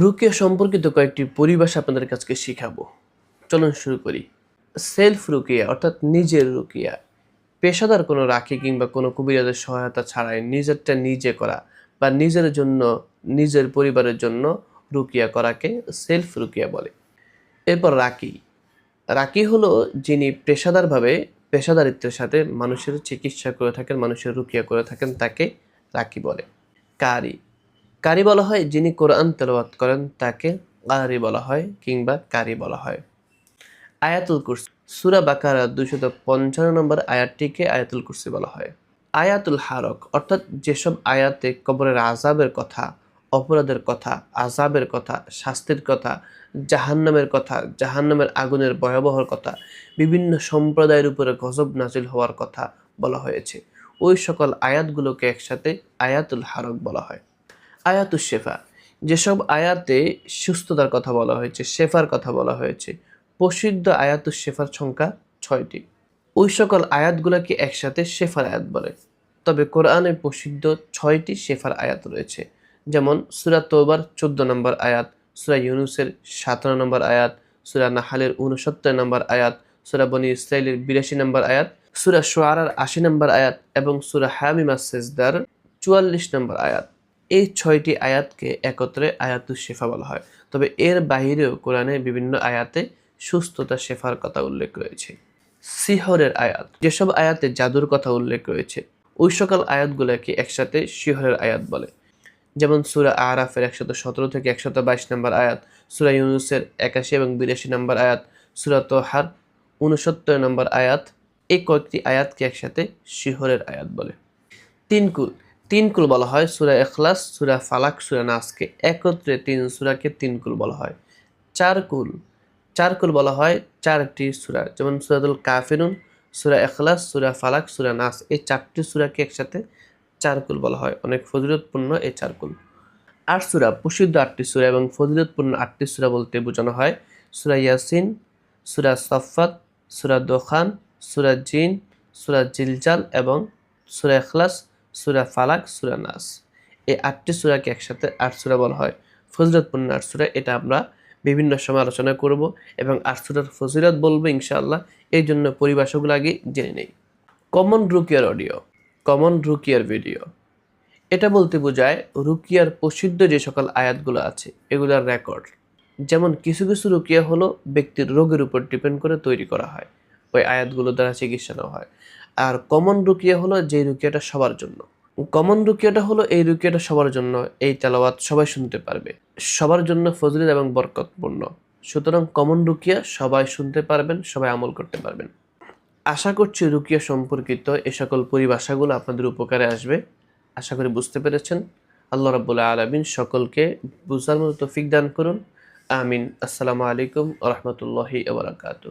রুকিয়া সম্পর্কিত কয়েকটি পরিভাষা আপনাদের কাছে শিখাবো। চলুন শুরু করি। সেলফ রুকিয়া, অর্থাৎ নিজের রুকিয়া। পেশাদার কোনো রাখি কিংবা কোনো কবিরাজের সহায়তা ছাড়াই নিজেরটা নিজে করা বা নিজের জন্য, নিজের পরিবারের জন্য রুকিয়া করাকে সেলফ রুকিয়া বলে। এরপর রাকি। রাকি হলো যিনি পেশাদারভাবে পেশাদারিত্বের সাথে মানুষের চিকিৎসা করে থাকেন, মানুষের রুকিয়া করে থাকেন, তাকে রাকি বলে। কারি। কারি বলা হয়, যিনি কোরআন তেলাওয়াত করেন, তাকে কারি বলা হয় কিংবা কারি বলা হয়। আয়াতুল কুরসি, সুরা বাকারা দুইশত পঞ্চান্ন নম্বর আয়াতটিকে আয়াতুল কুরসি বলা হয়। আয়াতুল হারক, অর্থাৎ যেসব আয়াতে কবরের আজাবের কথা, অপরাধের কথা আজাবের কথা, শাস্তির কথা, জাহান্নামের কথা, জাহান্নামের আগুনের ভয়াবহর কথা, বিভিন্ন সম্প্রদায়ের উপরে গজব নাজিল হওয়ার কথা বলা হয়েছে। ওই সকল আয়াতগুলোকে একসাথে আয়াতুল হারক বলা হয়। আয়াতুল শেফা। যেসব আয়াতে সুস্থতার কথা বলা হয়েছে, শেফার কথা বলা হয়েছে, প্রসিদ্ধ আয়াতুল শেফার সংখ্যা ছয়টি। ওই সকল আয়াতগুলোকে একসাথে শেফার আয়াত বলে। তবে কোরআনে প্রসিদ্ধ ছয়টি শেফার আয়াত রয়েছে। যেমন সুরা তোবার চোদ্দ নম্বর আয়াত, সুরা ইউনুসের সাতান্ন নম্বর আয়াত, সুরা নাহালের উনসত্তর নম্বর আয়াত, সুরা বনি ইসরায়েলের বিরাশি নম্বর আয়াত, সুরা সোয়ারার আশি নম্বর আয়াত এবং সুরা হামিমা সেজদার চুয়াল্লিশ নম্বর আয়াত। এই ছয়টি আয়াতকে একত্রে আয়াতুস শেফা বলা হয়। তবে এর বাহিরেও কোরআনে বিভিন্ন আয়াতে সুস্থতা শেফার কথা উল্লেখ রয়েছে। সিহরের আয়াত, যেসব আয়াতে জাদুর কথা উল্লেখ রয়েছে, ওই সকল আয়াতগুলোকে একসাথে শিহরের আয়াত বলে। যেমন সুরা আরাফের একশত সতেরো থেকে একশত বাইশ নম্বর আয়াত, সুরা ইউনুসের একাশি এবং বিরাশি নম্বর আয়াত, সুরা তোহার উনসত্তর নম্বর আয়াত, এই কয়েকটি আয়াতকে একসাথে শিহরের আয়াত বলে। তিন কুল তিন কুল বলা হয়, সুরা এখলাস সুরা ফালাক, সুরা নাসকে। একত্রে তিন সুরাকে তিন কুল বলা হয়। চার কুল চার কুল বলা হয় চারটি সুরা, যেমন সুরাতুল কাফিরুন, সুরা এখলাস সুরা ফালাক, সুরা নাস। এই চারটি সুরাকে একসাথে চারকুল বলা হয়। অনেক ফজিলতপূর্ণ এই চারকুল আট সুরা, প্রসিদ্ধ আটটি সুরা এবং ফজিলতপূর্ণ আটটি সুরা বলতে বোঝানো হয়। সুরা ইয়াসিন, সুরা সফাত সুরা দোখান, সুরা জিন, সুরা জিলজাল এবং সুরা এখলাস সুরা ফালাক, সুরা নাস। এই আটটি সুরাকে একসাথে আট সুরা বলা হয়। ফজিলতপূর্ণ আট সুরা, এটা আমরা বিভিন্ন সময় আলোচনা করব এবং আট সুরার ফজিলত বলব ইনশাআল্লাহ। এই জন্য পরিভাষাগুলো আগে জেনে নেই। কমন রুকিয়ার অডিও, কমন রুকিয়ার ভিডিও। এটা বলতে বোঝায় রুকিয়ার প্রসিদ্ধ যে সকল আয়াতগুলো আছে, এগুলার রেকর্ড। যেমন কিছু কিছু রুকিয়া হলো ব্যক্তির রোগের উপর ডিপেন্ড করে তৈরি করা হয়। ওই আয়াতগুলো দ্বারা চিকিৎসা নেওয়া হয়। আর কমন রুকিয়া হলো যে রুকিয়াটা সবার জন্য। কমন রুকিয়াটা হলো এই রুকিয়াটা সবার জন্য, এই তেলাওয়াত সবাই শুনতে পারবে। সবার জন্য ফজলিত এবং বরকতপূর্ণ। সুতরাং কমন রুকিয়া সবাই শুনতে পারবেন, সবাই আমল করতে পারবেন। আশা করছি রুকিয়া সম্পর্কিত এ সকল পরিভাষাগুলো আপনাদের উপকারে আসবে। আশা করি বুঝতে পেরেছেন। আল্লাহ রাবুল্লাহ আলমিন সকলকে বুঝার মতো তৌফিক দান করুন। আমিন। আসসালামু আলাইকুম রহমতুল্লাহি ওবরাকাতু